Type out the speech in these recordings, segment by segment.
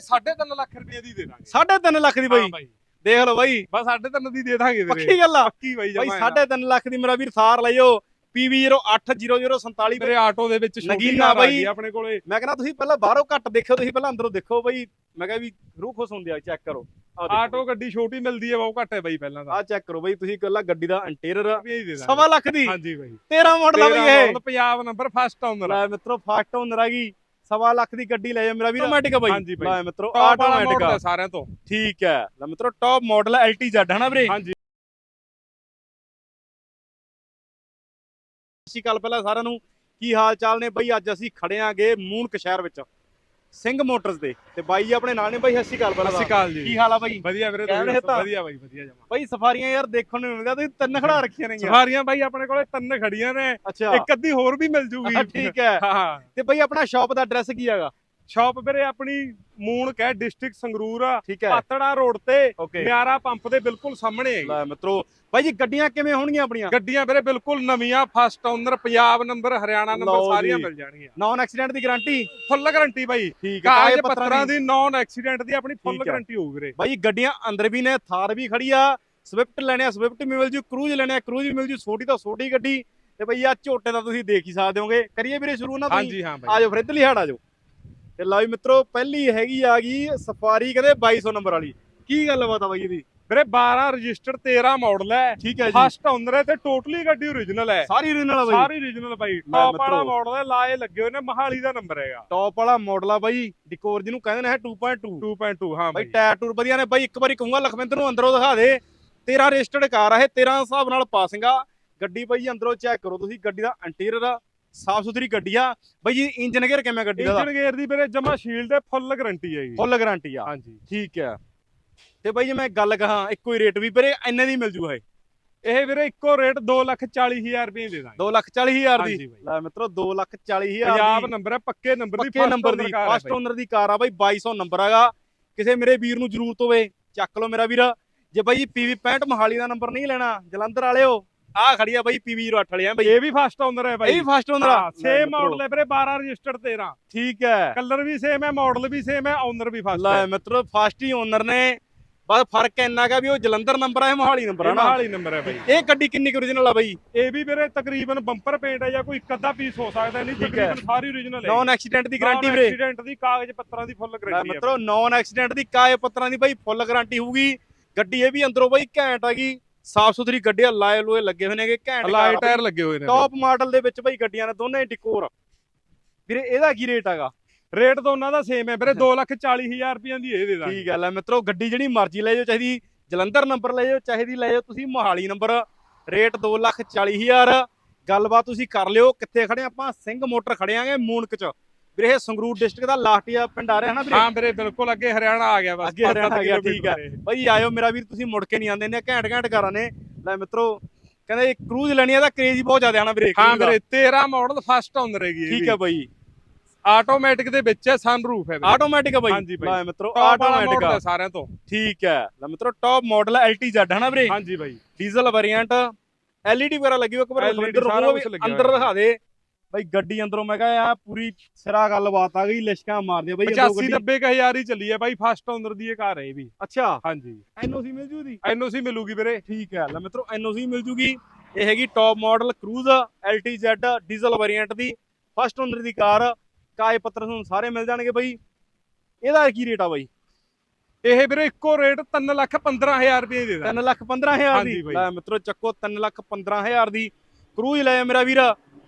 3.5 ਲੱਖ ਰੁਪਏ ਦੀ ਦੇ ਦਾਂਗੇ। 3.5 ਲੱਖ ਦੀ ਹਾਂ ਬਾਈ। ਬਾਈ। ਦੇਖ ਲਓ ਬਾਈ। ਬਸ 3.5 ਦੀ ਦੇ ਦਾਂਗੇ ਪੱਕੀ ਗੱਲ ਆ। ਪੱਕੀ ਬਾਈ ਬਾਈ ਜਮਾ 3.5 ਲੱਖ ਦੀ ਮੇਰਾ ਵੀਰ ਥਾਰ ਲਈਓ PV080047 ਮੇਰੇ ਆਟੋ ਦੇ ਵਿੱਚ ਨਗੀਨਾ ਆ ਬਾਈ। ਆਪਣੇ ਕੋਲੇ। ਮੈਂ ਕਹਿੰਦਾ ਤੁਸੀਂ ਪਹਿਲਾਂ ਬਾਹਰੋਂ ਘੱਟ ਦੇਖਿਓ ਤੁਸੀਂ ਪਹਿਲਾਂ ਅੰਦਰੋਂ ਦੇਖੋ ਬਾਈ। ਮੈਂ ਕਿਹਾ ਵੀ ਰੂਹ ਖੁਸ਼ ਹੁੰਦੀ ਆ ਚੈੱਕ ਕਰੋ। ਆਟੋ ਗੱਡੀ ਛੋਟੀ ਮਿਲਦੀ ਹੈ ਬਹੁਤ ਘੱਟ ਹੈ ਬਾਈ ਪਹਿਲਾਂ ਤਾਂ। ਆ ਚੈੱਕ ਕਰੋ ਬਾਈ ਤੁਸੀਂ ਕੱਲਾ ਗੱਡੀ ਦਾ ਇੰਟੀਰੀਅਰ ਸਵਾ ਲੱਖ ਦੀ। ਹਾਂਜੀ ਬਾਈ। 13 ਮਾਡਲ ਆ ਬਾਈ ਇਹ। ਪੰਜਾਬ ਨੰਬਰ ਫਸਟ ਆਉਂਦਾ ਲੈ ਮਿੱਤਰੋ ਫਾਸਟ ਓਨਰ ਆ ਗਈ। ਸਵਾ ਲੱਖ ਦੀ ਗੱਡੀ ਲੈ ਜਾ ਮੇਰਾ ਵੀਰ। ਆਟੋਮੈਟਿਕ ਆ ਬਾਈ। ਹਾਂਜੀ ਬਾਈ। ਲੈ ਮਿੱਤਰੋ ਟੌਪ ਵਾਲਾ ਆਟੋਮੈਟਿਕ ਆ। ਹੈ ਸਾਰਿਆਂ ਤੋਂ। ਠੀਕ ਹੈ। ਲੈ ਮਿੱਤਰੋ ਟੌਪ ਮਾਡਲ LTZ ਹਨਾ ਵੀਰੇ? ਹਾਂਜੀ। ਸਤਿ ਸ਼੍ਰੀ ਅਕਾਲ ਪਹਿਲਾਂ ਸਾਰਿਆਂ ਨੂੰ। ਕੀ ਹਾਲ ਚਾਲ ਨੇ? ਬਈ ਅੱਜ ਅਸੀਂ ਖੜੇ ਆਂਗੇ ਮੂਨਕ ਸ਼ਹਿਰ ਵਿੱਚ। ਸਿੰਘ ਮੋਟਰਸ ਦੇ। ਤੇ ਬਾਈ ਜੀ ਆਪਣੇ ਨਾਲ ਨੇ ਬਾਈ ਸਤਿ ਸ਼੍ਰੀ ਅਕਾਲ ਸਤਿ ਪਹਿਲਾਂ ਸ਼੍ਰੀ ਅਕਾਲ ਜੀ। ਕੀ ਹਾਲ ਆ ਬਾਈ? ਵਧੀਆ ਵੀਰੇ ਤੁਸੀਂ ਦੱਸੋ। ਵਧੀਆ ਬਾਈ ਵਧੀਆ ਜਮਾ। ਬਾਈ ਸਫਾਰੀਆਂ ਯਾਰ ਦੇਖਣ ਨੂੰ ਮਿਲਦਾ ਤੁਸੀਂ ਤਿੰਨ ਖੜਾ ਰੱਖੀਆਂ ਨੇ ਸਫਾਰੀਆਂ ਬਾਈ ਆਪਣੇ ਕੋਲੇ ਤਿੰਨ ਖੜੀਆਂ ਨੇ। ਇੱਕ ਅੱਧੀ ਹੋਰ ਵੀ ਮਿਲ ਜੂਗੀ। ਠੀਕ ਹੈ। ਹਾਂ। ਤੇ ਬਾਈ ਆਪਣਾ ਸ਼ਾਪ ਦਾ ਐਡਰੈਸ ਕੀ ਹੈਗਾ? ਸ਼ਾਪ ਵੀਰੇ ਆਪਣੀ ਮੂਣ ਕਹਿ ਡਿਸਟ੍ਰਿਕਟ ਸੰਗਰੂਰ ਆ ਪਾਤੜਾ ਰੋਡ ਤੇ ਨਿਆਰਾ ਪੰਪ ਦੇ ਬਿਲਕੁਲ ਸਾਹਮਣੇ ਹੈ ਲੈ ਮਿੱਤਰੋ ਬਾਈ ਜੀ ਗੱਡੀਆਂ ਕਿਵੇਂ ਹੋਣਗੀਆਂ ਆਪਣੀਆਂ? ਗੱਡੀਆਂ ਵੀਰੇ ਬਿਲਕੁਲ ਨਵੀਆਂ first owner Punjab number Haryana number ਸਾਰੀਆਂ। ਮਿਲ ਜਾਣਗੀਆਂ। ਨਾਨ ਐਕਸੀਡੈਂਟ ਦੀ ਗਾਰੰਟੀ ਫੁੱਲ ਗਾਰੰਟੀ ਹੈ ਕਾਗਜ਼ ਪੱਤਰਾਂ ਦੀ ਨਾਨ ਐਕਸੀਡੈਂਟ ਦੀ ਆਪਣੀ ਫੁੱਲ। ਗਾਰੰਟੀ ਹੋਊ ਵੀਰੇ। ਬਾਈ ਗੱਡੀਆਂ ਅੰਦਰ ਵੀ ਨੇ ਥਾਰ ਵੀ ਖੜੀ ਆ ਸਵਿਫਟ ਲੈਣੇ ਆ ਸਵਿਫਟ ਵੀ ਮਿਲ ਜੂ ਕਰੂਜ਼ ਲੈਣੇ ਆ ਕਰੂਜ਼ ਵੀ ਮਿਲ ਜੂ ਛੋਟੀ ਤਾਂ ਛੋਟੀ ਗੱਡੀ। ਤੇ ਬਈ ਆ ਝੋਟੇ ਦਾ ਤੁਸੀਂ ਦੇਖ ਹੀ ਸਕਦੇ ਹੋਗੇ। ਕਰੀਏ ਵੀਰੇ ਸ਼ੁਰੂ ਨਾ ਤੁਸੀਂ ਹਾਂਜੀ ਹਾਂ ਬਾਈ। ਆਜੋ ਫਿਰ ਇੱਧਰਲੀ ਹਾੜ ਆਜੋ ਤੇ ਲਓ ਮਿੱਤਰੋ ਪਹਿਲੀ ਹੈਗੀ ਆ ਗਈ ਸਫਾਰੀ ਕਹਿੰਦੇ 2200 ਨੰਬਰ ਵਾਲੀ। ਕੀ ਗੱਲਬਾਤ ਆ ਬਾਈ ਇਹਦੀ ਵੀਰੇ 12 ਰਜਿਸਟਰ 13 ਮਾਡਲ ਹੈ ਠੀਕ ਹੈ ਜੀ। ਫਸਟ ਓਨਰ ਹੈ ਤੇ ਟੋਟਲੀ ਗੱਡੀ ਓਰੀਜਨਲ ਹੈ ਸਾਰੀ ਓਰੀਜਨਲ ਆ ਬਾਈ। ਸਾਰੀ ਓਰੀਜਨਲ ਬਾਈ। ਟੌਪ ਵਾਲਾ। ਮਾਡਲ ਹੈ ਲਾਏ ਲੱਗੇ ਹੋਏ ਨੇ ਮਹਾਲੀ ਦਾ ਨੰਬਰ ਹੈਗਾ। ਟੌਪ ਵਾਲਾ ਮਾਡਲ ਆ ਬਾਈ ਡਿਕੋਰ ਜਿਹਨੂੰ ਕਹਿੰਦੇ ਨੇ ਹੈ 2.2 2.2 ਹਾਂ ਬਾਈ ਬਾਈ। ਟਾਇਰ ਟੂਰ ਵਧੀਆ ਨੇ। ਬਾਈ ਇੱਕ ਵਾਰੀ ਕਹੂੰਗਾ ਲਖਵਿੰਦਰ ਨੂੰ ਅੰਦਰੋਂ ਦਿਖਾ ਦੇ। 13 ਰਜਿਸਟਰਡ ਕਾਰ ਆ ਇਹ 13 ਹਿਸਾਬ ਨਾਲ ਪਾਸਿੰਗ ਆ। ਗੱਡੀ ਬਾਈ ਅੰਦਰੋਂ ਚੈੱਕ ਕਰੋ ਤੁਸੀਂ ਗੱਡੀ ਦਾ ਇੰਟੀਰੀਅਰ ਸਾਫ਼ ਸੁਥਰੀ ਗੱਡੀ ਆ। ਬਾਈ ਜੀ ਇੰਜਨ ਗੇਅਰ ਕਿਵੇਂ ਗੱਡੀ ਦਾ? ਇੰਜਨ ਗੇਅਰ ਦੀ ਵੀਰੇ ਜਮਾ ਸ਼ੀਲਡ ਹੈ ਫੁੱਲ ਗਾਰੰਟੀ ਹੈਗੀ ਫੁੱਲ ਗਾਰੰਟੀ ਆ। ਹਾਂਜੀ। ਠੀਕ ਹੈ। ਤੇ ਬਾਈ ਜੇ ਮੈਂ ਗੱਲ ਕਹਾਂ ਇੱਕੋ ਹੀ ਰੇਟ ਵੀ ਵੀਰੇ ਇੰਨੇ ਦੀ ਮਿਲ ਜੂਗਾ ਇਹ। ਇਹ ਵੀਰੇ ਇੱਕੋ ਰੇਟ 240000 ਰੁਪਏ ਦੇ ਦਾਂਗੇ। 2 ਲੱਖ 40 ਹਜ਼ਾਰ ਦੀ? ਹਾਂਜੀ ਬਾਈ। ਲੈ ਮਿੱਤਰੋ 2 ਲੱਖ 40 ਹਜ਼ਾਰ ਪੰਜਾਬ ਦੀ ਨੰਬਰ ਹੈ ਪੱਕੇ ਨੰਬਰ ਦੀ ਪੱਕੇ ਨੰਬਰ ਦੀ ਹੈ ਫਸਟ ਓਨਰ ਦੀ ਕਾਰ ਆ ਬਾਈ 2200 ਨੰਬਰ ਹੈਗਾ। ਕਿਸੇ ਮੇਰੇ ਵੀਰ ਨੂੰ ਜ਼ਰੂਰਤ ਹੋਵੇ ਚੱਕ ਲਓ ਮੇਰਾ ਵੀਰ। ਜੇ ਬਾਈ ਜੀ PV 65 ਮਹਾਲੀ ਦਾ ਨੰਬਰ ਨਹੀਂ ਲੈਣਾ ਜਲੰਧਰ ਵਾਲਿਓ ਆ ਖੜੀ ਆ ਬਾਈ PV 08 ਵਾਲੇ ਆ ਬਾਈ। ਇਹ ਵੀ ਫਸਟ ਓਨਰ ਹੈ ਇਹ ਬਾਈ ਵੀ ਫਸਟ ਓਨਰ ਆ। ਸੇਮ ਮਾਡਲ ਹੈ ਵੀਰੇ 12 ਰਜਿਸਟਰਡ 13 ਠੀਕ ਹੈ। ਕਲਰ ਵੀ ਸੇਮ ਹੈ ਮਾਡਲ ਵੀ ਸੇਮ ਹੈ ਓਨਰ ਵੀ ਫਸਟ ਲੈ ਹੈ। ਮਿੱਤਰੋ ਫਸਟ ਹੀ ਓਨਰ ਨੇ। ਬਸ ਫ਼ਰਕ ਇੰਨਾ ਕਾ ਵੀ ਉਹ ਜਲੰਧਰ ਨੰਬਰ ਆ ਇਹ ਮੋਹਾਲੀ ਨੰਬਰ ਆ ਇਹ ਨਾ। ਮਹਾਲੀ ਨੰਬਰ ਹੈ ਬਾਈ। ਇਹ ਗੱਡੀ ਕਿੰਨੀ ਕੁ origignal ਆ ਬਾਈ? ਇਹ ਵੀ ਵੀਰੇ ਤਕਰੀਬਨ ਬੰਪਰ ਪੇਂਟ ਹੈ ਜਾਂ ਕੋਈ ਇੱਕ ਅੱਧਾ ਪੀਸ ਹੋ ਸਕਦਾ ਨਹੀਂ। ਤਕਰੀਬਨ ਸਾਰੀ ਓਰੀਜਨਲ ਹੈ। ਨੌਨ ਐਕਸੀਡੈਂਟ ਦੀ ਗਾਰੰਟੀ ਵੀਰੇ। ਐਕਸੀਡੈਂਟ ਦੀ ਕਾਗਜ਼ ਪੱਤਰਾਂ ਦੀ ਫੁੱਲ ਲੈ ਗਾਰੰਟੀ ਹੈ ਮਿੱਤਰੋ ਨੌਨ ਐਕਸੀਡੈਂਟ ਦੀ ਕਾਏ ਪੱਤਰਾਂ ਦੀ ਬਾਈ ਫੁੱਲ ਗਾਰੰਟੀ ਹੋਊਗੀ। ਗੱਡੀ ਇਹ ਵੀ ਅੰਦਰੋਂ ਬਾਈ ਘੈਂਟ ਹੈਗੀ ਸਾਫ਼ ਸੁਥਰੀ ਗੱਡੀ ਆ ਲਾਏ ਲੋਏ ਲੱਗੇ ਹੋਏ ਨੇਗੇ ਘੈਂਟ ਲਾਈਟ ਟਾਇਰ ਲੱਗੇ ਹੋਏ ਨੇ ਟੌਪ ਮਾਡਲ ਦੇ ਵਿੱਚ ਬਾਈ ਗੱਡੀਆਂ ਨੇ ਦੋਨੇ ਡਿਕੋਰ ਵੀਰੇ ਇਹਦਾ ਕੀ ਰੇਟ ਹੈਗਾ? ਰੇਟ ਦੋਨਾਂ ਦਾ ਸੇਮ ਹੈ ਵੀਰੇ 240000 ਰੁਪਈਆਂ ਦੀ ਇਹ ਦੇ ਦਾਂਗੇ। ਠੀਕ ਹੈ ਲੈ ਮਿੱਤਰੋ ਗੱਡੀ ਜਿਹੜੀ ਮਰਜ਼ੀ ਲੈ ਜਾਓ ਚਾਹੀਦੀ ਜਲੰਧਰ ਨੰਬਰ ਲੈ ਜਾਓ ਚਾਹੀਦੀ ਲੈ ਜਾਓ ਤੁਸੀਂ ਮੋਹਾਲੀ ਨੰਬਰ ਰੇਟ 240000 ਗੱਲਬਾਤ ਤੁਸੀਂ ਕਰ ਲਿਓ ਕਿੱਥੇ ਖੜੇ ਆਪਾਂ? ਸਿੰਘ ਮੋਟਰ ਖੜੇ ਆਂਗੇ ਮੂਨਕ ਚ। ਵੀਰੇ ਇਹ ਸੰਗਰੂਰ ਡਿਸਟ੍ਰਿਕਟ ਦਾ ਲਾਸਟੀਆ ਪਿੰਡ ਆ ਰਿਹਾ ਨਾ ਵੀਰੇ? ਹਾਂ ਵੀਰੇ ਬਿਲਕੁਲ ਅੱਗੇ ਹਰਿਆਣਾ ਆ ਗਿਆ ਬਸ। ਅੱਗੇ ਹਰਿਆਣਾ ਆ ਗਿਆ, ਠੀਕ ਹੈ। ਬਾਈ ਆਇਓ ਮੇਰਾ ਵੀਰ ਤੁਸੀਂ ਮੁੜ ਕੇ ਨਹੀਂ ਆਉਂਦੇ ਨੇ ਘੈਂਟ ਘੈਂਟ ਕਾਰਾਂ ਨੇ। ਲੈ ਮਿੱਤਰੋ ਕਹਿੰਦੇ ਕਰੂਜ਼ ਲੈਣੀ ਆ ਤਾਂ ਕ੍ਰੇਜ਼ ਹੀ ਬਹੁਤ ਜ਼ਿਆਦਾ ਆਣਾ ਵੀਰੇ ਹਾਂ। ਵੀਰੇ 13 ਮਾਡਲ ਫਸਟ ਓਨਰ ਹੈਗੀ ਠੀਕ ਹੈ ਬਾਈ। ਆਟੋਮੈਟਿਕ ਦੇ ਵਿੱਚ ਹੈ ਸਨਰੂਫ ਹੈ ਆਟੋਮੈਟਿਕ ਆ ਬਾਈ। ਹਾਂਜੀ ਬਾਈ। ਲੈ ਮਿੱਤਰੋ ਆਟੋਮੈਟਿਕ ਆ। ਹੈ ਸਾਰਿਆਂ ਤੋਂ। ਠੀਕ ਹੈ ਲੈ ਮਿੱਤਰੋ ਟੌਪ ਮਾਡਲ LTZ ਹੈ ਨਾ ਵੀਰੇ? ਹਾਂਜੀ ਬਾਈ। ਡੀਜ਼ਲ ਵੇਰੀਐਂਟ LED ਵਗੈਰਾ ਲੱਗੀ ਹੋਈ ਇੱਕ ਵਾਰ ਅੰਦਰ ਵੀ। ਦਿਖਾ ਦੇ। ਬਾਈ ਗੱਡੀ ਅੰਦਰੋਂ ਮੈਂ ਕਿਹਾ ਆ ਪੂਰੀ ਸਿਰਾ ਗੱਲਬਾਤ ਆ ਗਈ ਲਿਸ਼ਕਾਂ ਮਾਰਦੇ ਬਾਈ ਅੰਦਰੋਂ 85 ਗੱਡੀ। 90 ਹਜ਼ਾਰ ਹੀ ਚੱਲੀ ਹੈ ਬਾਈ ਫਸਟ ਓਨਰ ਦੀ ਇਹ ਕਾਰ ਹੈ ਇਹ ਵੀ। ਅੱਛਾ। ਹਾਂਜੀ। ਐਨਓਸੀ ਮਿਲ ਜੂ ਦੀ ਐਨਓਸੀ ਮਿਲੂਗੀ ਵੀਰੇ। ਠੀਕ ਹੈ ਲੈ ਮਿੱਤਰੋ ਐਨਓਸੀ ਮਿਲ ਜੂਗੀ। ਇਹ ਹੈਗੀ top model Cruze LTZ diesel variant ਦੀ ਫਸਟ ਓਨਰ ਦੀ ਕਾਰ। ਕਾਏ ਪੱਤਰ ਤੁਹਾਨੂੰ ਸਾਰੇ ਮਿਲ ਜਾਣਗੇ ਬਾਈ। ਇਹਦਾ ਕੀ ਰੇਟ ਆ ਬਾਈ? ਇਹ ਵੀਰੇ ਇੱਕੋ ਰੇਟ 3 ਲੱਖ 15000 ਰੁਪਏ ਦੇ ਦਾਂ 3 ਲੱਖ 15000 ਹਾਂਜੀ ਦੀ। ਲੈ ਮਿੱਤਰੋ ਚੱਕੋ 3 ਲੱਖ 15000 ਦੀ। ਕਰੂਜ਼ ਲੈ ਮੇਰਾ ਵੀਰ।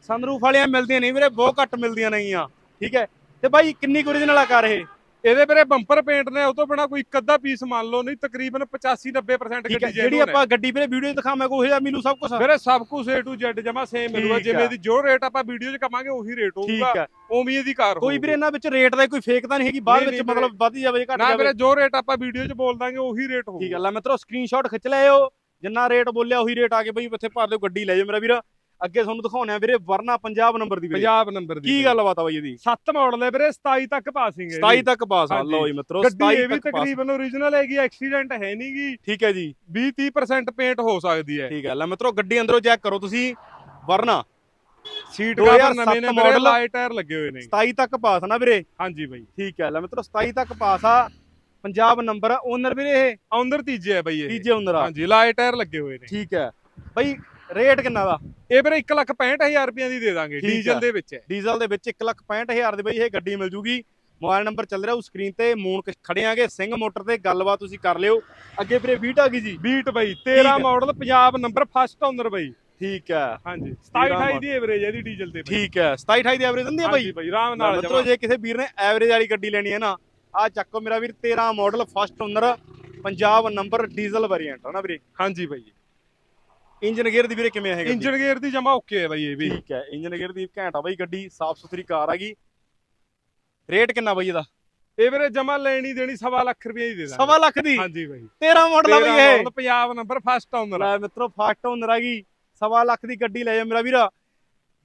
ਸਨਰੂਫ ਵਾਲੀਆਂ ਮਿਲਦੀਆਂ ਨਹੀਂ ਵੀਰੇ ਬਹੁਤ ਘੱਟ ਮਿਲਦੀਆਂ ਨੇਗੀਆਂ ਠੀਕ ਹੈ? ਤੇ ਬਾਈ ਕਿੰਨੀ ਕੁ origignal ਆ ਕਾਰ ਇਹ? ਇਹਦੇ ਵੀਰੇ ਬੰਪਰ ਪੇਂਟ ਨੇ ਉਹ ਤੋਂ ਬਿਨਾ ਕੋਈ ਇੱਕ ਅੱਧਾ ਪੀਸ ਮੰਨ ਲਓ ਨਹੀਂ ਤਕਰੀਬਨ 85 90% ਠੀਕ ਹੈ ਗੱਡੀ ਜਿਹੜੀ ਆਪਾਂ ਗੱਡੀ ਵੀਰੇ ਵੀਡੀਓ 'ਚ ਦਿਖਾਵਾਂ ਕੋਈ ਇਹਦਾ ਮਿਲੂ ਸਭ ਕੁਝ ਵੀਰੇ ਸਭ ਕੁਝ A to Z ਜਮਾ ਸੇਮ ਮਿਲੂਗਾ ਜਿਵੇਂ ਆ। ਦੀ ਜੋ ਰੇਟ ਆਪਾਂ ਵੀਡੀਓ 'ਚ ਕਵਾਂਗੇ ਉਹੀ ਰੇਟ ਹੋਊਗਾ। ਉਵੇਂ ਇਹਦੀ ਕਾਰ ਕੋਈ। ਵੀਰੇ ਇਹਨਾਂ ਵਿੱਚ ਰੇਟ ਦਾ ਕੋਈ ਫੇਕ ਤਾਂ ਨਹੀਂ ਹੈਗੀ ਬਾਅਦ ਨਹੀਂ, ਵਿੱਚ ਨਹੀਂ ਮਤਲਬ ਵੱਧ ਜਾਵੇ ਘੱਟ ਨਾ ਜਾਵੇ। ਵੀਰੇ ਜੋ ਰੇਟ ਆਪਾਂ ਵੀਡੀਓ 'ਚ ਬੋਲ ਦਾਂਗੇ ਉਹੀ ਰੇਟ ਹੋਊਗਾ ਠੀਕ ਹੈ ਲੈ ਮਿੱਤਰੋ ਸਕਰੀਨਸ਼ਾਟ ਖਿੱਚ ਲਿਓ ਜਿੰਨਾ ਰੇਟ ਬੋਲਿਆ ਉਹੀ ਰੇਟ ਆ ਕੇ ਬਈ ਇੱਥੇ ਭਰ ਦਿਓ ਗੱਡੀ ਲੈ ਜਾਓ ਮੇਰਾ ਵੀਰ। ਅੱਗੇ ਤੁਹਾਨੂੰ ਦਿਖਾਉਣੇ ਆ ਵੀਰੇ ਵਰਨਾ ਪੰਜਾਬ ਨੰਬਰ ਦੀ ਵੀਰੇ। ਪੰਜਾਬ ਨੰਬਰ ਦੀ ਕੀ ਗੱਲਬਾਤ ਆ ਬਾਈ ਇਹਦੀ? 7 ਮਾਡਲ ਹੈ ਵੀਰੇ 27 ਤੱਕ ਪਾਸਿੰਗ ਹੈ 27 ਤੱਕ ਪਾਸ ਆ। ਲਓ ਜੀ ਮਿੱਤਰੋ ਗੱਡੀ 27 ਇਹ ਵੀ ਤੱਕ ਪਾਸ ਤਕਰੀਬਨ ਓਰੀਜਨਲ ਹੈਗੀ ਐਕਸੀਡੈਂਟ ਹੈ ਨਹੀਂਗੀ ਠੀਕ ਹੈ ਜੀ। 20 30% ਪੇਂਟ ਹੋ ਸਕਦੀ ਹੈ। ਠੀਕ ਹੈ। ਲੈ ਮਿੱਤਰੋ ਗੱਡੀ ਅੰਦਰੋਂ ਚੈੱਕ ਕਰੋ ਤੁਸੀਂ। ਵਰਨਾ। ਸੀਟ 2007 ਕਵਰ ਨਵੇਂ ਨੇ ਮੇਰੇ। ਲਾਈਟ ਟਾਇਰ ਲੱਗੇ ਹੋਏ ਨੇ। 27 ਤੱਕ ਪਾਸ ਨਾ ਵੀਰੇ? ਹਾਂਜੀ ਬਾਈ। ਠੀਕ ਹੈ। ਲੈ ਮਿੱਤਰੋ 27 ਤੱਕ ਪਾਸ ਆ। ਪੰਜਾਬ ਨੰਬਰ ਓਨਰ ਵੀਰੇ ਇਹ? ਆਉਂਦਰ ਤੀਜੇ ਹੈ ਬਾਈ ਇਹ। ਤੀਜੇ ਓਨਰ ਆ। ਹਾਂਜੀ ਲਾਈਟ ਟਾਇਰ ਲੱਗੇ ਹੋਏ ਨੇ। ਠੀਕ ਹੈ। ਬਈ ਰੇਟ ਕਿੰਨਾ ਦਾ? ਇਹ ਵੀਰੇ 1,65,000 ਰੁਪਏ ਦੀ ਦੇ ਦਾਂਗੇ ਠੀਕ ਡੀਜ਼ਲ। ਦੇ ਵਿੱਚ। ਹੈ ਡੀਜ਼ਲ ਦੇ ਵਿੱਚ 165000 ਦੇ ਬਈ ਇਹ ਗੱਡੀ ਮਿਲ ਜੂਗੀ। ਮੋਬਾਈਲ ਨੰਬਰ ਚੱਲ ਰਿਹਾ ਉਹ ਸਕਰੀਨ ਤੇ ਮੂਨ ਕ- ਖੜੇ ਆਂਗੇ ਸਿੰਘ ਮੋਟਰ ਤੇ ਗੱਲਬਾਤ ਤੁਸੀਂ ਕਰ ਲਿਓ। ਅੱਗੇ ਵੀਰੇ ਵੀਟ ਆ ਗਈ ਜੀ। ਬੀਟ ਬਾਈ ਠੀਕ 13 ਹੈ। Model Punjab number first owner ਬਾਈ। ਠੀਕ ਹੈ ਹਾਂਜੀ 13 27 28 ਦੀ ਐਵਰੇਜ ਹੈ ਦੀ ਡੀਜ਼ਲ ਤੇ ਠੀਕ ਹੈ 27 28 ਦੀ ਐਵਰੇਜ ਦਿੰਦੀ ਆ ਬਈ? ਬਾਈ ਆਰਾਮ ਨਾਲ ਮਿੱਤਰੋ ਜੇ ਕਿਸੇ ਵੀਰ ਨੇ ਐਵਰੇਜ ਵਾਲੀ ਗੱਡੀ ਲੈਣੀ ਹੈ ਨਾ ਆ ਚੱਕੋ ਮੇਰਾ ਵੀਰ 13 model first owner Punjab number diesel variant ਹੈ ਨਾ ਵੀਰੇ? ਹਾਂਜੀ ਬਾਈ। ਇੰਜਨ ਗੇਅਰ ਦੀ ਵੀਰੇ ਕਿਵੇਂ ਹੈਗਾ ਇੰਜਨ ਗੇਅਰ ਦੀ ਜਮਾ ਓਕੇ ਹੈ ਬਾਈ ਇਹ ਵੀ। ਠੀਕ ਹੈ ਇੰਜਨ ਗੇਅਰ ਦੀ ਘੈਂਟ ਆ ਬਈ ਗੱਡੀ ਸਾਫ਼ ਸੁਥਰੀ ਕਾਰ ਹੈਗੀ। ਰੇਟ ਕਿੰਨਾ ਬਈ ਇਹਦਾ? ਇਹ ਵੀਰੇ ਜਮਾ ਲੈਣੀ ਦੇਣੀ ਸਵਾ ਲੱਖ ਰੁਪਏ ਦੀ ਦੇ ਦਾਂਗੇ। ਸਵਾ ਲੱਖ ਦੀ? ਹਾਂਜੀ ਬਾਈ। 13 ਮਾਡਲ ਆ 13 ਬਈ ਇਹ। ਪੰਜਾਬ ਨੰਬਰ ਫਸਟ ਓਨਰ ਲੈ ਮਿੱਤਰੋ ਫਸਟ ਓਨਰ ਹੈਗੀ। ਸਵਾ ਲੱਖ ਦੀ ਗੱਡੀ ਲੈ ਜਾ ਮੇਰਾ ਵੀਰਾ।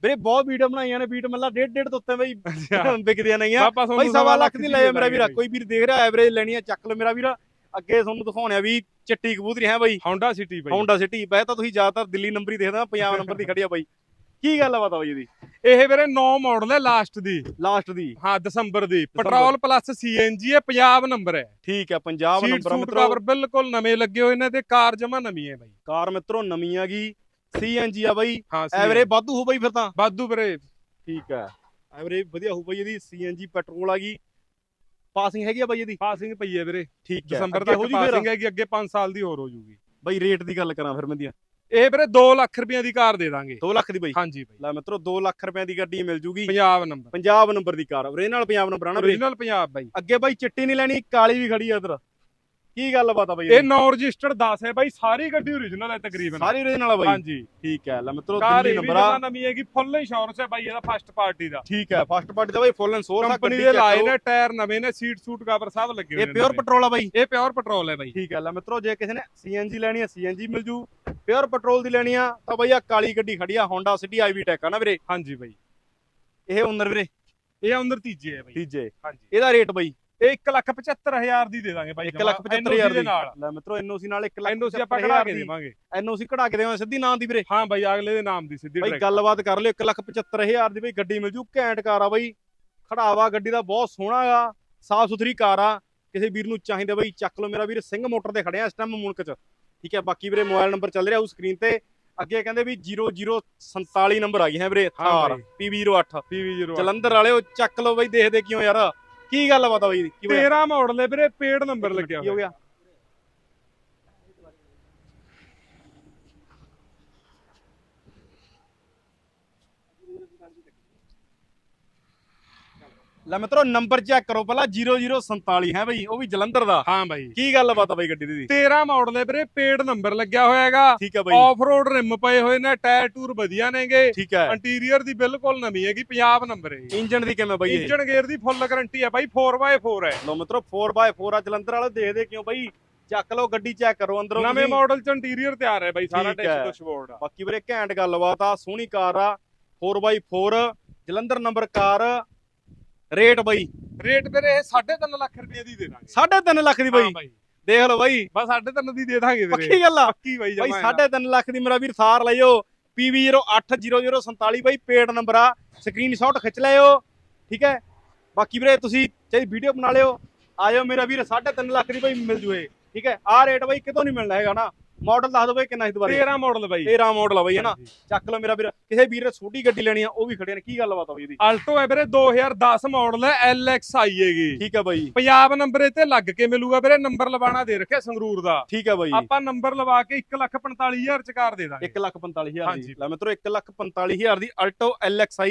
ਵੀਰੇ ਬਹੁਤ ਵੀਡੀਓ ਬਣਾਈਆਂ ਨੇ ਵੀਟ ਮੱਲਾ ਡੇਢ ਡੇਢ ਤੋਂ ਉੱਤੇ ਬਈ। ਵਿਕਦੀਆਂ ਨਹੀਂ ਆ ਬਈ ਤੁਹਾਨੂੰ ਸਵਾ ਲੱਖ ਦੀ ਲੈ ਜਾ ਮੇਰਾ ਵੀਰਾ। ਕੋਈ ਕੋਈ ਵੀਰ ਦੇਖ ਰਿਹਾ ਐਵਰੇਜ ਲੈਣੀ ਆ ਚੱਕ ਲਓ ਮੇਰਾ ਵੀਰਾ। ਅੱਗੇ ਤੁਹਾਨੂੰ ਦਿਖਾਉਣਿਆ ਵੀ ਚਿੱਟੀ ਕਬੂਤਰੀ ਹੈ ਬਈ। Honda City ਬਾਈ। Honda City ਵੈਸੇ ਤਾਂ ਤੁਸੀਂ ਜ਼ਿਆਦਾਤਰ ਦਿੱਲੀ ਨੰਬਰ ਹੀ ਦੇਖਦੇ ਆ ਪੰਜਾਬ ਨੰਬਰ ਦੀ ਖੜੀ ਆ ਬਾਈ। ਕੀ ਗੱਲ ਆ ਬਤਾ ਬਾਈ ਇਹਦੀ? ਇਹ ਵੀਰੇ 9 ਮਾਡਲ ਹੈ ਲਾਸਟ ਦੀ। ਲਾਸਟ ਦੀ। ਹਾਂ ਦਸੰਬਰ ਦੀ। ਪੈਟਰੋਲ ਪਲੱਸ ਸੀਐਨਜੀ ਹੈ ਪੰਜਾਬ ਨੰਬਰ ਹੈ। ਠੀਕ ਹੈ ਪੰਜਾਬ ਸੀਟ ਨੰਬਰ ਸੂਟ ਮਿੱਤਰੋ। ਕਵਰ ਬਿਲਕੁਲ ਨਵੇਂ ਲੱਗੇ ਹੋਏ ਨੇ ਤੇ ਕਾਰ ਜਮਾ ਨਵੀਂ ਹੈ ਬਾਈ। ਕਾਰ ਮਿੱਤਰੋ ਨਵੀਂ ਹੈਗੀ ਸੀਐਨਜੀ ਆ ਬਾਈ। ਐਵਰੇਜ ਵਾਧੂ ਹੋ ਬਾਈ ਫਿਰ ਤਾਂ। ਬਾਦੂ ਵੀਰੇ। ਠੀਕ ਹੈ ਐਵਰੇਜ ਵਧੀਆ ਹੋ ਬਾਈ ਇਹਦੀ। ਸੀਐਨਜੀ ਪੈਟਰੋਲ ਹੈਗੀ ਪਾਸਿੰਗ ਹੈਗੀ ਆ ਬਾਈ ਇਹਦੀ? ਪਾਸਿੰਗ ਪਈ ਹੈ ਵੀਰੇ ਠੀਕ ਹੈ। ਦਸੰਬਰ ਤੱਕ ਹੋ ਜੂ ਪਾਸਿੰਗ ਹੈਗੀ ਅੱਗੇ 5 ਸਾਲ ਦੀ ਹੋਰ ਹੋ ਜੂਗੀ। ਬਾਈ ਰੇਟ ਦੀ ਗੱਲ ਕਰਾਂ ਫਿਰ ਮੈਂ ਇਹ ਵੀਰੇ 2 ਲੱਖ ਰੁਪਏ ਦੀ ਕਾਰ ਦੇ ਦਾਂਗੇ। 2 ਲੱਖ ਦੀ ਬਾਈ? ਹਾਂਜੀ ਬਾਈ। ਲੈ ਮਿੱਤਰੋ 2 ਲੱਖ ਰੁਪਏ ਦੀ ਗੱਡੀ ਮਿਲ ਜੂਗੀ। ਪੰਜਾਬ ਨੰਬਰ। ਪੰਜਾਬ ਨੰਬਰ ਦੀ ਕਾਰ। ਓਰੀਜਨਲ ਪੰਜਾਬ ਨੰਬਰ ਆਣਾ origignal ਪੰਜਾਬ ਬਾਈ। ਅੱਗੇ ਬਾਈ ਚਿੱਟੀ ਨਹੀਂ ਲੈਣੀ ਕਾਲੀ ਵੀ ਖੜੀ ਆ ਇਧਰ। ਕੀ ਗੱਲ ਬਾਤ ਆ ਬਾਈ ਇਹ? ਨੌ ਰਜਿਸਟਰਡ 10 ਹੈ ਬਾਈ ਸਾਰੀ ਗੱਡੀ origignal ਹੈ ਤਕਰੀਬਨ। ਸਾਰੀ ਓਰੀਜਨਲ ਆ ਬਾਈ। ਹਾਂਜੀ। ਠੀਕ ਹੈ ਲੈ ਮਿੱਤਰੋ ਦਿੱਲੀ ਨੰਬਰ ਆ। ਨਵੀਂ ਹੈਗੀ ਫੁੱਲ ਇੰਸ਼ੋਰੈਂਸ ਹੈ ਬਾਈ ਇਹਦਾ ਫਸਟ ਪਾਰਟੀ ਦਾ। ਠੀਕ ਹੈ ਫਸਟ ਪਾਰਟੀ ਦਾ ਬਾਈ ਫੁੱਲ ਇੰਸ਼ੋਰੈਂਸ ਕੰਪਨੀ ਦੇ ਲਾਏ। ਨੇ ਟਾਇਰ ਨਵੇਂ ਨੇ ਸੀਟ ਸੂਟ ਕਵਰ ਸਭ ਲੱਗੇ ਹੋਏ ਇਹ ਪਿਓਰ। ਪੈਟਰੋਲ ਆ ਬਾਈ। ਇਹ ਪਿਓਰ ਪੈਟਰੋਲ ਹੈ ਬਾਈ। ਠੀਕ ਹੈ ਲੈ ਮਿੱਤਰੋ ਜੇ ਕਿਸੇ ਨੇ ਸੀਐਨਜੀ ਲੈਣੀ ਆ ਸੀਐਨਜੀ ਮਿਲ ਜੂ। ਪਿਓਰ ਪੈਟਰੋਲ ਦੀ ਲੈਣੀ ਆ ਤਾਂ ਬਾਈ ਆ ਕਾਲੀ ਗੱਡੀ ਖੜੀ ਆ Honda City IV Tech ਆ ਨਾ ਵੀਰੇ? ਹਾਂਜੀ ਬਾਈ। ਇਹ ਓਨਰ ਵੀਰੇ? ਇਹ ਅੰਦਰ ਤੀਜੇ ਹੈ ਬਾਈ। ਤੀਜੇ। ਹਾਂਜੀ। ਇਹਦਾ ਰੇਟ ਬਾਈ? ਇਹ 175000 ਦੀ ਦੇ ਦਾਂਗੇ ਬਾਈ 1 ਲੱਖ 75000 ਦੇ ਦੀ। ਨਾਲ। ਲੈ ਮਿੱਤਰੋ ਐਨਓਸੀ ਨਾਲ 1 ਲੱਖ ਐਨਓਸੀ ਆਪਾਂ ਕਢਾ ਕੇ ਦੇਵਾਂਗੇ। ਐਨਓਸੀ ਕਢਾ ਕੇ ਦੇਵਾਂ ਸਿੱਧੀ ਨਾਂ ਦੀ ਵੀਰੇ। ਹਾਂ ਬਾਈ ਅਗਲੇ ਦੇ ਨਾਮ ਦੀ ਸਿੱਧੀ ਬਾਈ। ਗੱਲਬਾਤ ਕਰ ਲਿਓ 1 ਲੱਖ 75000 ਦੀ ਬਈ ਗੱਡੀ ਮਿਲ ਜੂ। ਘੈਂਟ ਕਾਰ ਆ ਬਾਈ। ਖੜਾਵਾ ਗੱਡੀ ਦਾ ਬਹੁਤ ਸੋਹਣਾ ਆ ਸਾਫ਼ ਸੁਥਰੀ ਕਾਰ ਆ। ਕਿਸੇ ਵੀਰ ਨੂੰ ਚਾਹੀਦਾ ਬਈ ਚੱਕ ਲਓ। ਮੇਰਾ ਵੀਰ ਸਿੰਘ ਮੋਟਰ ਤੇ ਖੜਿਆ ਇਸ ਟਾਈਮ ਮੁਲਕ ਚ। ਠੀਕ ਹੈ ਬਾਕੀ ਵੀਰੇ ਮੋਬਾਈਲ ਨੰਬਰ ਚੱਲ ਰਿਹਾ ਉਹ ਸਕਰੀਨ ਤੇ। ਅੱਗੇ ਕਹਿੰਦੇ ਵੀ 0047 ਨੰਬਰ ਆ ਗਈ ਹੈ ਵੀਰੇ ਥਾਰ ਬਾਈ। PV08 PV08 ਜਲੰਧਰ ਵਾਲਿਓ ਚੱਕ ਲਓ ਬਈ ਦੇਖਦੇ ਕਿਉਂ ਯਾਰ। ਕੀ ਗੱਲ ਆ ਬਈ ਕੀ ਹੋਇਆ? 13 ਮਾਡਲ ਹੈ ਵੀਰੇ ਪੇਡ ਨੰਬਰ ਲੱਗਿਆ ਕੀ ਹੋ ਗਿਆ? ਲੈ ਮਿੱਤਰੋ ਨੰਬਰ ਚੈੱਕ ਕਰੋ ਪਹਿਲਾਂ 0047 ਹੈ ਬਈ ਉਹ ਵੀ ਜਲੰਧਰ ਦਾ। ਹਾਂ ਬਾਈ। ਕੀ ਗੱਲ ਬਾਤ ਆ ਬਈ ਗੱਡੀ ਦੀ? 13 ਮਾਡਲ ਹੈ ਵੀਰੇ ਪੇਡ ਨੰਬਰ ਲੱਗਿਆ ਹੋਇਆ ਹੈਗਾ। ਠੀਕ ਹੈ ਬਈ। ਆਫ ਰੋਡ ਰਿਮ ਪਏ ਹੋਏ ਨੇ ਟਾਇਰ ਟੂਰ ਵਧੀਆ ਨੇਗੇ। ਠੀਕ ਹੈ ਇੰਟੀਰੀਅਰ ਦੀ ਬਿਲਕੁਲ ਨਵੀਂ ਹੈਗੀ ਪੰਜਾਬ ਨੰਬਰ ਹੈ ਇੰਜਨ ਦੀ ਕਿਵੇਂ ਬਈ ਇੰਜਨ ਗੇਅਰ ਦੀ ਫੁੱਲ ਗਾਰੰਟੀ ਹੈ ਬਾਈ 4x4 ਹੈ। ਲੋ ਮਿੱਤਰੋ 4x4 ਆ ਜਲੰਧਰ ਵਾਲੇ ਦੇਖਦੇ ਕਿਉਂ ਬਈ? ਚੱਕ ਲਓ ਗੱਡੀ ਚੈੱਕ ਕਰੋ ਅੰਦਰੋਂ ਨਵੇਂ। ਮਾਡਲ ਚ ਇੰਟੀਰੀਅਰ ਤਿਆਰ ਹੈ ਬਾਈ ਸਾਰਾ। ਟੈਕਸ ਡੈਸ਼ਬੋਰਡ ਆ। ਬਾਕੀ ਵੀਰੇ ਘੈਂਟ ਗੱਲਬਾਤ ਆ ਸੋਹਣੀ ਕਾਰ ਆ 4x4 Jalandhar number car rate ਬਈ। ਰੇਟ ਵੀਰੇ ਇਹ 3.5 ਲੱਖ ਰੁਪਏ ਦੀ ਦੇ ਦਾਂਗੇ। 3.5 ਲੱਖ ਦੀ ਹਾਂ ਬਈ। ਬਾਈ ਦੇਖ ਲਓ ਬਈ। ਬਸ 3.5 ਦੀ ਦੇ ਦਾਂਗੇ ਵੀਰੇ। ਪੱਕੀ ਗੱਲ ਆ। ਪੱਕੀ ਬਾਈ ਬਾਈ ਜਮਾ 3.5 ਲੱਖ ਦੀ ਮੇਰਾ ਵੀਰ ਥਾਰ ਲਈਓ। PV080047 ਬਾਈ ਪੇਡ ਨੰਬਰ ਆ। ਸਕਰੀਨਸ਼ਾਟ ਖਿੱਚ ਲਿਓ। ਠੀਕ ਹੈ? ਬਾਕੀ ਵੀਰੇ ਤੁਸੀਂ ਚਾਹੇ ਵੀਡੀਓ ਬਣਾ ਲਿਓ ਆਇਓ ਮੇਰਾ ਵੀਰ 3.5 ਲੱਖ ਦੀ ਬਾਈ ਮਿਲ ਜੂਏ। ਠੀਕ ਹੈ? ਆਹ ਰੇਟ ਬਾਈ ਕਿਤੋਂ ਨਹੀਂ ਮਿਲਣਾ ਹੈਗਾ ਨਾ। ਮਾਡਲ ਦੱਸ ਦਿਓ ਬਾਈ ਕਿੰਨਾ ਇਸ ਦੁਬਾਰੇ 13 ਮਾਡਲ ਬਾਈ। 13 ਮਾਡਲ ਆ ਬਾਈ ਹੈ ਨਾ? ਹਾਂਜੀ। ਚੱਕ ਲਓ ਮੇਰਾ ਵੀਰ ਕਿਸੇ ਵੀਰ ਨੇ ਛੋਟੀ ਗੱਡੀ ਲੈਣੀ ਆ ਉਹ ਵੀ ਖੜੇ ਨੇ ਕੀ ਗੱਲਬਾਤ ਆ ਬਾਈ ਇਹਦੀ? ਆਲਟੋ ਹੈ ਵੀਰੇ 2010 ਮਾਡਲ ਹੈ LX ਆਈ ਹੈਗੀ। ਠੀਕ ਹੈ ਬਾਈ। ਪੰਜਾਬ ਨੰਬਰ ਤੇ ਲੱਗ ਕੇ ਮਿਲੂਗਾ ਵੀਰੇ ਨੰਬਰ ਲਵਾਣਾ ਦੇ ਰੱਖਿਆ ਸੰਗਰੂਰ ਦਾ। ਠੀਕ ਹੈ ਬਾਈ। ਆਪਾਂ ਨੰਬਰ ਲਵਾ ਕੇ 145000 ਚ ਕਾਰ ਦੇ ਦਾਂਗੇ। 145000 ਦੀ। ਲੈ ਮਿੱਤਰੋ 145000 ਦੀ ਅਲਟੋ LXI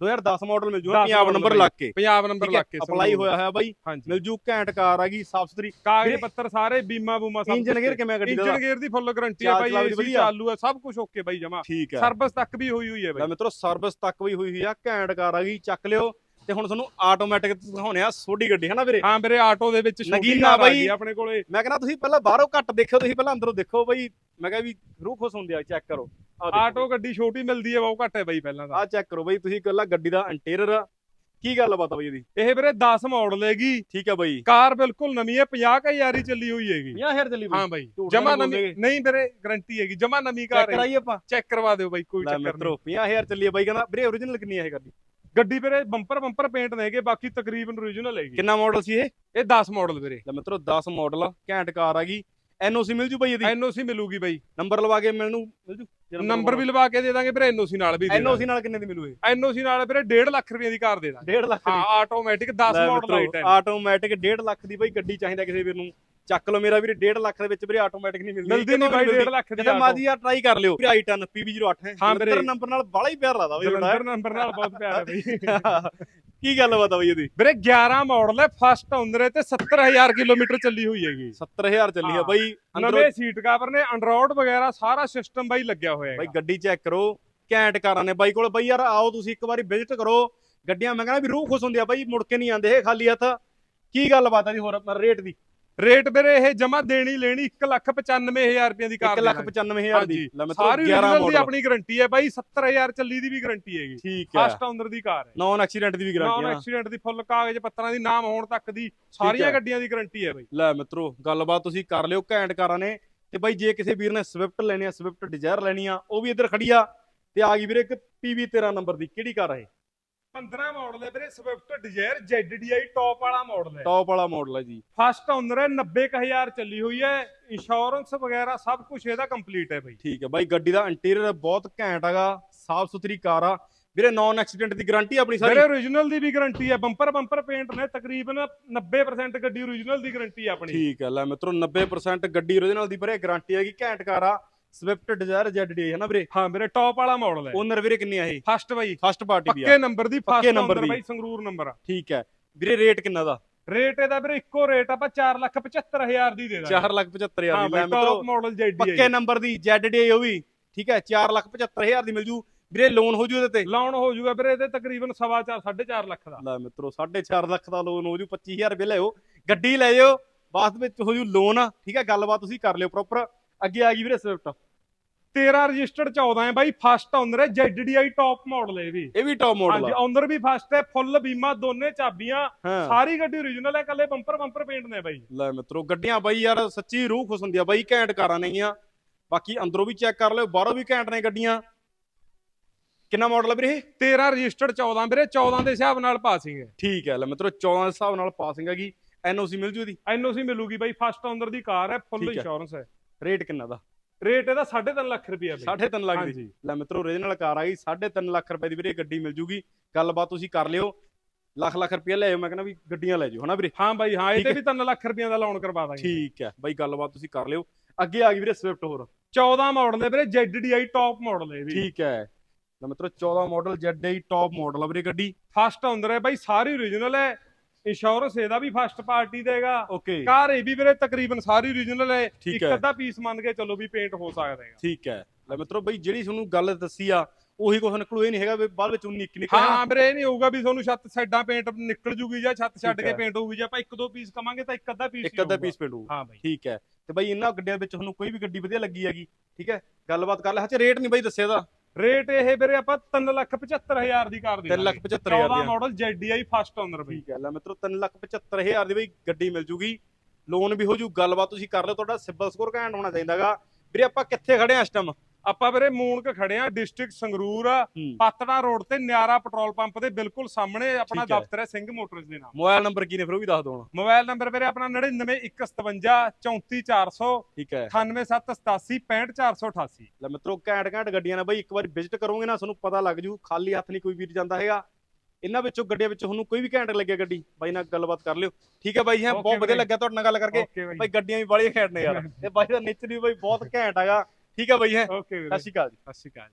2010 ਮਾਡਲ ਮਿਲ ਜੂਗਾ 10 ਪੰਜਾਬ ਨੰਬਰ। ਲੱਗ ਕੇ। ਪੰਜਾਬ ਨੰਬਰ ਲੱਗ ਕੇ ਅਪਲਾਈ ਹੋਇਆ ਹੋਇਆ ਬਾਈ। ਮਿਲ ਜੂ ਘੈਂਟ ਕਾਰ ਆ ਗਈ ਸਾਫ਼ ਸੁਥਰੀ। ਕਾਗਜ਼ ਪੱਤਰ ਸਾਰੇ ਬੀਮਾ ਬੂਮਾ ਸਭ ਇੰਜਨ ਗੇਅਰ ਕਿਵੇਂ ਆ ਗੱਡੀ ਦਾ? ਇੰਜਨ ਗੇਅਰ ਦੀ ਫੁੱਲ ਗਾਰੰਟੀ ਹੈ ਚਾਲ ਬਾਈ ਵਧੀਆ। ਚਾਲੂ ਹੈ ਸਭ ਕੁਝ ਓਕੇ ਬਾਈ ਜਮਾ। ਸਰਵਿਸ ਤੱਕ ਵੀ ਹੋਈ ਹੋਈ ਹੈ ਬਾਈ। ਮਿੱਤਰੋ ਸਰਵਿਸ ਤੱਕ ਵੀ ਹੋਈ ਹੋਈ ਆ ਘੈਂਟ ਕਾਰ ਆ ਗਈ ਚੱਕ ਲਿਓ। ਤੇ ਹੁਣ ਤੁਹਾਨੂੰ ਆਟੋਮੈਟਿਕ ਦਿਖਾਉਣੇ ਆ ਸੋਡੀ ਗੱਡੀ ਹੈ ਨਾ ਵੀਰੇ? ਹਾਂ ਵੀਰੇ ਆਟੋ ਦੇ ਵਿੱਚ ਛੋਟੀ ਨਗੀਨਾ ਕਾਰ ਆ ਬਾਈ। ਆਪਣੇ ਕੋਲੇ। ਮੈਂ ਕਹਿੰਦਾ ਤੁਸੀਂ ਪਹਿਲਾਂ ਬਾਹਰੋਂ ਘੱਟ ਦੇਖਿਓ ਤੁਸੀਂ ਪਹਿਲਾਂ ਅੰਦਰੋਂ ਦੇਖੋ ਬਈ। ਮੈਂ ਕਿਹਾ ਵੀ ਰੂਹ ਖੁਸ਼ ਹੁੰਦੀ ਆ ਚੈੱਕ ਕਰੋ। ਆਟੋ ਗੱਡੀ ਛੋਟੀ ਮਿਲਦੀ ਹੈ ਬਹੁਤ ਘੱਟ ਹੈ ਬਾਈ ਪਹਿਲਾਂ ਤਾਂ। ਆਹ ਚੈੱਕ ਕਰੋ ਬਈ ਤੁਸੀਂ ਇਕੱਲਾ ਗੱਡੀ ਦਾ ਇੰਟੀਰੀਅਰ ਕੀ ਗੱਲ ਬਾਤ ਆ ਬਾਈ ਇਹਦੀ? ਇਹ ਵੀਰੇ 10 ਮਾਡਲ ਹੈਗੀ। ਠੀਕ ਹੈ ਬਾਈ। ਕਾਰ ਬਿਲਕੁਲ ਨਵੀਂ ਹੈ 50000 ਹੀ ਚੱਲੀ ਹੋਈ ਹੈਗੀ। 50000 ਚੱਲੀ ਹਾਂ ਬਾਈ। ਜਮਾ ਨਵੀਂ। ਨਹੀਂ ਵੀਰੇ ਗਾਰੰਟੀ ਹੈਗੀ। ਜਮਾ ਨਵੀਂ ਕਾਰ ਹੈ। ਕਰਾਈ ਆਪਾਂ। ਚੈੱਕ ਕਰਵਾ ਦਿਓ ਬਾਈ ਕੋਈ ਲੈ ਚੱਕਰ ਨਹੀਂ। ਮਿੱਤਰੋ 50000 ਚੱਲੀ ਆ ਬਾਈ ਕਹਿੰਦਾ ਵੀਰੇ origignal ਕਿੰਨੀ ਆ ਇਹ ਗੱਡੀ? ਗੱਡੀ ਵੀਰੇ ਬੰਪਰ ਬੰਪਰ ਪੇਂਟ ਨੇ ਹੈਗੇ ਬਾਕੀ ਤਕਰੀਬਨ origignal ਹੈਗੀ। ਕਿੰਨਾ ਮਾਡਲ ਸੀ ਇਹ? ਇਹ 10 ਮਾਡਲ ਵੀਰੇ। ਲੈ ਮਿੱਤਰੋ 10 ਮਾਡਲ ਘੈਂਟ ਕਾਰ ਆ ਗਈ। ਐਨਓਸੀ ਮਿਲ ਜੂ ਬਾਈ ਇਹਦੀ? ਐਨਓਸੀ ਮਿਲੂਗੀ ਬਾਈ। ਨੰਬਰ ਲਵਾ ਕੇ ਮਿਲਣ ਨੂੰ ਮਿਲ ਜੂ? ਨੰਬਰ ਵੀ ਲਵਾ ਕੇ ਦੇ ਦਾਂਗੇ ਵੀਰੇ ਐਨਓਸੀ ਨਾਲ ਵੀ ਐਨਓਸੀ ਨਾਲ ਕਿੰਨੇ ਦੀ ਮਿਲੂ ਇਹ? ਐਨਓਸੀ ਨਾਲ ਵੀਰੇ 1.5 ਲੱਖ ਰੁਪਏ ਦੀ ਕਾਰ ਦੇ ਦਾਂਗੇ। 1.5 ਲੱਖ ਹਾਂ ਆਟੋਮੈਟਿਕ 10 ਮਾਡਲ ਹੈ ਆਟੋਮੈਟਿਕ 1.5 ਲੱਖ ਦੀ ਬਾਈ ਗੱਡੀ ਚਾਹੀਦਾ ਕਿਸੇ ਵੀਰ ਨੂੰ। ਚੱਕ ਲਓ ਮੇਰਾ ਵੀਰੇ 1.5 ਲੱਖ ਦੇ ਵਿੱਚ ਵੀਰੇ ਆਟੋਮੈਟਿਕ ਨਹੀਂ ਮਿਲਦੀ। ਮਿਲਦੀ ਨਹੀਂ ਬਾਈ 1.5 ਲੱਖ ਦੀ ਜੇ ਮਾਦੀ ਆ ਟਰਾਈ ਕਰ ਲਿਓ। ਵੀਰੇ i10 PB08 ਹੈ। ਜਲੰਧਰ ਨੰਬਰ ਨਾਲ ਬਾਲਾ ਹੀ ਪਿਆਰ ਲੱਗਦਾ ਬਾਈ ਜਲੰਧਰ ਨੰਬਰ ਨਾਲ ਬਹੁਤ ਪਿਆਰ ਹੈ ਬਾਈ। ਕੀ ਗੱਲ ਬਾਤ ਆ ਬਾਈ ਇਹਦੀ? ਵੀਰੇ 11 ਮਾਡਲ ਹੈ ਫਸਟ ਓਨਰ ਹੈ ਤੇ 70000 ਕਿਲੋਮੀਟਰ ਚੱਲੀ ਹੋਈ ਹੈਗੀ। 70000 ਚੱਲੀ ਆ ਹਾਂ। ਬਾਈ ਨਵੇਂ ਸੀਟ ਕਵਰ ਨੇ ਐਂਡਰੋਇਡ ਵਗੈਰਾ ਸਾਰਾ ਸਿਸਟਮ ਬਾਈ ਲੱਗਿਆ ਹੋਇਆ ਬਾਈ ਹੈ ਗੱਡੀ ਚੈੱਕ ਕਰੋ ਘੈਂਟ ਕਾਰਾਂ ਨੇ ਬਾਈ ਕੋਲ। ਬਾਈ ਯਾਰ ਆਓ ਤੁਸੀਂ ਇੱਕ ਵਾਰੀ ਵਿਜ਼ਿਟ ਕਰੋ। ਗੱਡੀਆਂ ਮੈਂ ਕਹਿੰਦਾ ਵੀ ਰੂਹ ਖੁਸ਼ ਹੁੰਦੀ ਆ ਬਾਈ ਮੁੜ ਕੇ ਨਹੀਂ ਆਉਂਦੇ ਇਹ ਖਾਲੀ ਹੱਥ। ਕੀ ਗੱਲ ਬਾਤ ਆ ਜੀ ਹੋਰ ਰੇਟ ਦੀ? ਰੇਟ ਵੀਰੇ ਇਹ ਜਮਾ ਦੇਣੀ ਲੈਣੀ 195000 ਰੁਪਏ ਦੀ ਕਾਰ 1 ਲੱਖ 95000 ਦੀ। ਲੈ ਮੈਂ ਸਾਰੀ 11 original ਦੀ ਮਾਡਲ ਆਪਣੀ ਗਾਰੰਟੀ ਹੈ ਬਾਈ 70000 ਚੱਲੀ ਦੀ ਵੀ ਗਾਰੰਟੀ ਹੈਗੀ। ਠੀਕ ਹੈ। ਫਸਟ ਓਨਰ ਦੀ ਕਾਰ ਹੈ। ਨੌਨ ਐਕਸੀਡੈਂਟ ਦੀ ਵੀ ਨੌਨ ਗਾਰੰਟੀ ਆ ਐਕਸੀਡੈਂਟ ਦੀ ਫੁੱਲ ਕਾਗਜ਼ ਪੱਤਰਾਂ ਦੀ ਨਾਮ ਹੋਣ ਤੱਕ ਦੀ ਸਾਰੀਆਂ ਹੈ। ਗੱਡੀਆਂ ਦੀ ਗਾਰੰਟੀ ਹੈ ਬਾਈ। ਲੈ ਮਿੱਤਰੋ ਗੱਲਬਾਤ ਤੁਸੀਂ ਕਰ ਲਿਓ ਘੈਂਟ ਕਾਰਾਂ ਨੇ। ਤੇ ਬਾਈ ਜੇ ਕਿਸੇ ਵੀਰ ਨੇ ਸਵਿਫਟ ਲੈਣੀ ਆ ਸਵਿਫਟ ਡਿਜ਼ਾਇਰ ਲੈਣੀ ਆ ਉਹ ਵੀ ਇੱਧਰ ਖੜੀ ਆ। ਤੇ ਆ ਗਈ ਵੀਰੇ ਇੱਕ PV 13 ਨੰਬਰ ਦੀ। ਕਿਹੜੀ ਕਾਰ ਇਹ? 15 ਮਾਡਲ ਹੈ ਵੀਰੇ ਸਵਿਫਟ ਡਿਜ਼ਾਇਰ ZDI ਟੌਪ ਵਾਲਾ ਮਾਡਲ ਹੈ। ਟੌਪ ਵਾਲਾ ਮਾਡਲ ਹੈ ਜੀ। ਫਸਟ ਓਨਰ ਹੈ 90000 ਚੱਲੀ ਹੋਈ ਹੈ। ਇੰਸ਼ੋਰੈਂਸ ਵਗੈਰਾ ਸਭ ਕੁਝ ਇਹਦਾ ਕੰਪਲੀਟ ਹੈ ਬਾਈ। ਠੀਕ ਹੈ ਬਾਈ ਗੱਡੀ ਦਾ ਇੰਟੀਰੀਅਰ ਬਹੁਤ ਘੈਂਟ ਹੈਗਾ ਸਾਫ਼ ਸੁਥਰੀ ਕਾਰ ਆ। ਵੀਰੇ ਨੌਨ ਐਕਸੀਡੈਂਟ ਦੀ ਗਾਰੰਟੀ ਆਪਣੀ ਸਾਰੀ? ਵੀਰੇ origignal ਦੀ ਵੀ ਗਾਰੰਟੀ ਹੈ ਬੰਪਰ ਬੰਪਰ ਪੇਂਟ ਨੇ ਤਕਰੀਬਨ 90% ਗੱਡੀ origignal ਦੀ ਗਾਰੰਟੀ ਹੈ ਆਪਣੀ। ਠੀਕ ਹੈ ਲੈ ਮਿੱਤਰੋ 90% ਗੱਡੀ origignal ਦੀ ਵੀਰੇ ਗਾਰੰਟੀ ਹੈਗੀ ਘੈਂਟ ਕਾਰ ਆ। ਸਵਿਫਟ ਡਿਜ਼ਾਇਰ ZD ਹੈ ਨਾ ਵੀਰੇ? ਹਾਂ ਵੀਰੇ ਟੌਪ ਵਾਲਾ ਮਾਡਲ ਹੈ। ਓਨਰ ਵੀਰੇ ਕਿੰਨੀ ਆ ਇਹ? ਫਸਟ ਬਾਈ। ਫਸਟ ਪਾਰਟੀ ਵੀ ਆ। ਪੱਕੇ ਨੰਬਰ ਦੀ ਫਸਟ ਨੰਬਰ ਦੀ। ਬਾਈ ਸੰਗਰੂਰ ਨੰਬਰ ਠੀਕ ਹੈ। ਵੀਰੇ ਰੇਟ ਕਿੰਨਾ ਦਾ? ਰੇਟ ਇਹਦਾ ਵੀਰੇ ਇੱਕੋ ਰੇਟ ਆਪਾਂ 475000 ਦੀ ਦੇ ਦਾਂਗੇ। 475000 ਹਾਂ ਦੀ ਲੈ ਮਿੱਤਰੋ। ਮਾਡਲ ZDI ਪੱਕੇ ਨੰਬਰ ਦੀ ZD ਉਹ ਵੀ। ਠੀਕ ਹੈ 475000 ਦੀ ਮਿਲ ਜੂ। ਵੀਰੇ ਲੋਨ ਹੋ ਜੂ ਇਹਦੇ ਤੇ? ਲਾਉਣ ਹੋ ਜਾਊਗਾ ਵੀਰੇ ਇਹਦੇ ਤਕਰੀਬਨ ਸਵਾ ਚਾਰ 4.5 ਲੱਖ ਦਾ। ਲੈ ਮਿੱਤਰੋ 4.5 ਲੱਖ ਦਾ ਲੋਨ ਹੋ ਜੂ 25000 ਰੁਪਏ ਲਿਓ ਗੱਡੀ ਲੈ ਜਾਓ ਬਾਅਦ ਵਿੱਚ ਹੋ ਜੂ ਲੋਨ ਠੀਕ ਹੈ ਗੱਲਬਾਤ ਤੁਸੀਂ ਕਰ ਲਿਓ ਪ੍ਰੋਪਰ ਅੱਗੇ ਆ ਗਈ ਵੀਰੇ ਸਵਿਫਟ। 13 ਰਜਿਸਟਰਡ 14 ਹੈ ਬਾਈ ਫਸਟ ਓਨਰ ਹੈ ZDI ਟੌਪ ਮਾਡਲ ਹੈ ਇਹ ਵੀ। ਇਹ ਵੀ ਟੌਪ ਮਾਡਲ ਹਾਂਜੀ ਓਨਰ ਵੀ ਫਸਟ ਹੈ ਫੁੱਲ ਬੀਮਾ ਦੋਨੇ ਚਾਬੀਆਂ ਹਾਂ। ਸਾਰੀ ਗੱਡੀ origignal ਹੈ ਕੱਲੇ ਬੰਪਰ ਬੰਪਰ ਪੇਂਟ ਨੇ ਬਾਈ। ਲੈ ਮਿੱਤਰੋ ਗੱਡੀਆਂ ਬਾਈ ਯਾਰ ਸੱਚੀ ਰੂਹ ਖੁਸ਼ ਹੁੰਦੀ ਆ ਬਾਈ ਘੈਂਟ ਕਾਰਾਂ ਨੇਗੀਆਂ ਬਾਕੀ ਅੰਦਰੋਂ ਵੀ ਚੈੱਕ ਕਰ ਲਿਓ ਬਾਹਰੋਂ ਵੀ ਘੈਂਟ ਨੇ ਗੱਡੀਆਂ। ਕਿੰਨਾ ਮਾਡਲ ਆ ਵੀਰੇ ਇਹ? 13 ਰਜਿਸਟਰਡ 14 ਵੀਰੇ 14 ਦੇ ਹਿਸਾਬ ਨਾਲ ਪਾਸਿੰਗ ਹੈ ਠੀਕ ਹੈ ਲੈ ਮਿੱਤਰੋ 14 ਦੇ ਹਿਸਾਬ ਨਾਲ ਪਾਸਿੰਗ ਹੈਗੀ ਐਨਓਸੀ ਮਿਲ ਜੂ ਇਹਦੀ ਐਨਓਸੀ ਮਿਲੂਗੀ ਬਾਈ ਫਸਟ ਓਨਰ ਦੀ ਕਾਰ ਹੈ ਫੁੱਲ ਹੈ। ਇੰਸ਼ੋਰੈਂਸ ਹੈ ਰੇਟ ਕਿੰਨਾ ਦਾ? ਰੇਟ ਇਹਦਾ 3.5 ਲੱਖ ਰੁਪਏ ਬਾਈ। 3.5 ਲੱਖ ਦੀ। ਲੈ ਮਿੱਤਰੋ ਓਰੀਜਨਲ ਕਾਰ ਆ ਗਈ 3.5 ਲੱਖ ਰੁਪਏ ਦੀ ਵੀਰੇ ਗੱਡੀ ਮਿਲ ਜੂਗੀ। ਗੱਲਬਾਤ ਤੁਸੀਂ ਕਰ ਲਿਓ। ਲੱਖ ਲੱਖ ਰੁਪਏ ਲੈ ਆਓ ਮੈਂ ਕਹਿੰਦਾ ਵੀ ਗੱਡੀਆਂ ਲੈ ਜਾਓ ਹਨਾ ਵੀਰੇ? ਹਾਂ ਬਾਈ ਹਾਂ ਇਹ ਤੇ। ਵੀ 3 ਲੱਖ ਰੁਪਏ ਦਾ ਲੋਨ ਕਰਵਾ ਦਾਂਗੇ। ਠੀਕ ਹੈ। ਬਾਈ ਗੱਲਬਾਤ ਤੁਸੀਂ ਕਰ ਲਿਓ। ਅੱਗੇ ਆ ਗਈ ਵੀਰੇ ਸਵਿਫਟ ਹੋਰ। 14 ਮਾਡਲ ਹੈ ਵੀਰੇ ZDI ਟੌਪ ਮਾਡਲ ਹੈ ਵੀ। ਠੀਕ ਹੈ। ਲੈ ਮਿੱਤਰੋ 14 ਮਾਡਲ ZI ਟੌਪ ਮਾਡਲ ਆ ਵੀਰੇ ਗੱਡੀ। ਫਸਟ ਓਨਰ ਹੈ ਬਾਈ ਸਾਰੀ origignal ਹੈ। ਇੰਸ਼ੋਰੈਂਸ ਇਹਦਾ ਵੀ ਫਸਟ ਪਾਰਟੀ ਦੇਗਾ। ਓਕੇ ਕਾਰ ਇਹ ਵੀ ਵੀਰੇ ਤਕਰੀਬਨ ਸਾਰੀ origignal ਹੈ। ਇੱਕ ਹੈ। ਅੱਧਾ ਪੀਸ ਮੰਨ ਕੇ ਚੱਲੋ ਵੀ ਪੇਂਟ ਹੋ ਸਕਦਾ ਹੈਗਾ। ਠੀਕ ਹੈ। ਲੈ ਮਿੱਤਰੋ ਬਈ ਜਿਹੜੀ ਤੁਹਾਨੂੰ ਗੱਲ ਦੱਸੀ ਆ ਉਹੀ ਕੁਝ ਨਿਕਲੂ ਇਹ ਨਹੀਂ ਹੈਗਾ ਵੀ ਬਾਅਦ ਵਿੱਚ 19 ਨਿਕਲ ਹਾਂ ਹਾਂ। ਵੀਰੇ ਇਹ ਨਹੀਂ ਹੋਊਗਾ ਵੀ ਤੁਹਾਨੂੰ ਛੱਤ ਸਾਈਡਾਂ ਪੇਂਟ ਨਿਕਲ ਜੂਗੀ ਜਾਂ ਛੱਤ ਛੱਡ ਕੇ ਹੈ। ਪੇਂਟ ਹੋਊਗੀ ਜੇ ਆਪਾਂ ਇੱਕ ਦੋ ਪੀਸ ਕਵਾਂਗੇ ਤਾਂ ਇੱਕ ਅੱਧਾ ਪੀਸ ਇੱਕ ਅੱਧਾ ਪੀਸ ਪੇਂਡੂ ਹਾਂ ਬਾਈ। ਠੀਕ ਹੈ। ਤੇ ਬਈ ਇਹਨਾਂ ਗੱਡੀਆਂ ਵਿੱਚ ਤੁਹਾਨੂੰ ਕੋਈ ਵੀ ਗੱਡੀ ਵਧੀਆ ਲੱਗੀ ਹੈਗੀ ਠੀਕ ਹੈ। ਗੱਲਬਾਤ ਕਰ ਲੈ। ਹੱਚ ਰੇਟ ਨਹੀਂ ਬਈ ਦੱਸਿਆ ਦਾ। ਰੇਟ ਇਹ ਵੀਰੇ ਆਪਾਂ 375000 ਦੀ ਕਾਰ ਦੇ 3 ਲੱਖ 75000 14 ਦੀ ਮਾਡਲ ZDI ਫਸਟ ਓਨਰ ਬਈ। ਠੀਕ ਹੈ ਲੈ ਮਿੱਤਰੋ 3 ਲੱਖ 75000 ਦੀ ਬਈ ਗੱਡੀ ਮਿਲ ਜੂਗੀ। ਲੋਨ ਵੀ ਹੋ ਜੂ ਗੱਲਬਾਤ ਤੁਸੀਂ ਕਰ ਲਿਓ ਤੁਹਾਡਾ ਸਿਬਲ ਸਕੋਰ ਘੈਂਟ ਹੋਣਾ ਚਾਹੀਦਾਗਾ। ਵੀਰੇ ਆਪਾਂ ਕਿੱਥੇ ਖੜੇ ਆ ਇਸ ਟਾਈਮ ਆਪਾਂ ਵੀਰੇ ਮੂਨਕ ਖੜੇ ਆ ਡਿਸਟ੍ਰਿਕਟ ਸੰਗਰੂਰ ਆ ਪਾਤੜਾ ਰੋਡ ਤੇ ਨਿਆਰਾ ਪੈਟਰੋਲ ਪੰਪ ਦੇ ਬਿਲਕੁਲ ਸਾਹਮਣੇ ਆਪਣਾ। ਦਫ਼ਤਰ ਹੈ ਸਿੰਘ ਮੋਟਰਸ ਦੇ ਨਾਮ। ਮੋਬਾਈਲ ਨੰਬਰ ਕੀ ਨੇ ਫਿਰ ਉਹ ਵੀ ਦੱਸ ਦੋ ਮੋਬਾਈਲ ਨੰਬਰ ਵੀਰੇ ਆਪਣਾ 9915 34400 ਠੀਕ ਹੈ 98787 65488 ਲੈ ਮਿੱਤਰੋ ਘੈਂਟ ਘੈਂਟ ਗੱਡੀਆਂ ਨੇ ਬਈ ਇੱਕ ਵਾਰ ਵਿਜ਼ਿਟ ਕਰੋਗੇ ਨਾ ਤੁਹਾਨੂੰ ਪਤਾ ਲੱਗ ਜੂ ਖਾਲੀ ਹੱਥ ਨਹੀਂ ਕੋਈ ਵੀਰ ਜਾਂਦਾ ਹੈਗਾ। ਇਹਨਾਂ ਵਿੱਚੋਂ ਗੱਡੀਆਂ ਵਿੱਚ ਤੁਹਾਨੂੰ ਕੋਈ ਵੀ ਘੈਂਟ ਲੱਗਿਆ ਗੱਡੀ ਬਾਈ ਨਾਲ ਗੱਲਬਾਤ ਕਰ ਲਿਓ। ਠੀਕ ਹੈ ਬਾਈ ਹੈ ਬਹੁਤ ਵਧੀਆ। ਲੱਗਿਆ ਤੁਹਾਡੇ ਨਾਲ ਗੱਲ ਕਰਕੇ। ਬਾਈ। ਗੱਡੀਆਂ ਵੀ ਬੜੀਆਂ ਘੈਂਟ ਨੇ ਯਾਰ। ਤੇ ਬਾਈ ਦਾ ਨੇਚਰ ਵੀ ਬਾਈ ਬਹੁਤ ਘੈਂਟ ਹੈਗਾ। ਠੀਕ ਹੈ ਬਾਈ ਹੈ? ਓਕੇ ਵੀਰੇ। ਸਤਿ ਸ਼੍ਰੀ ਅਕਾਲ ਜੀ। ਸਤਿ ਸ਼੍ਰੀ ਅਕਾਲ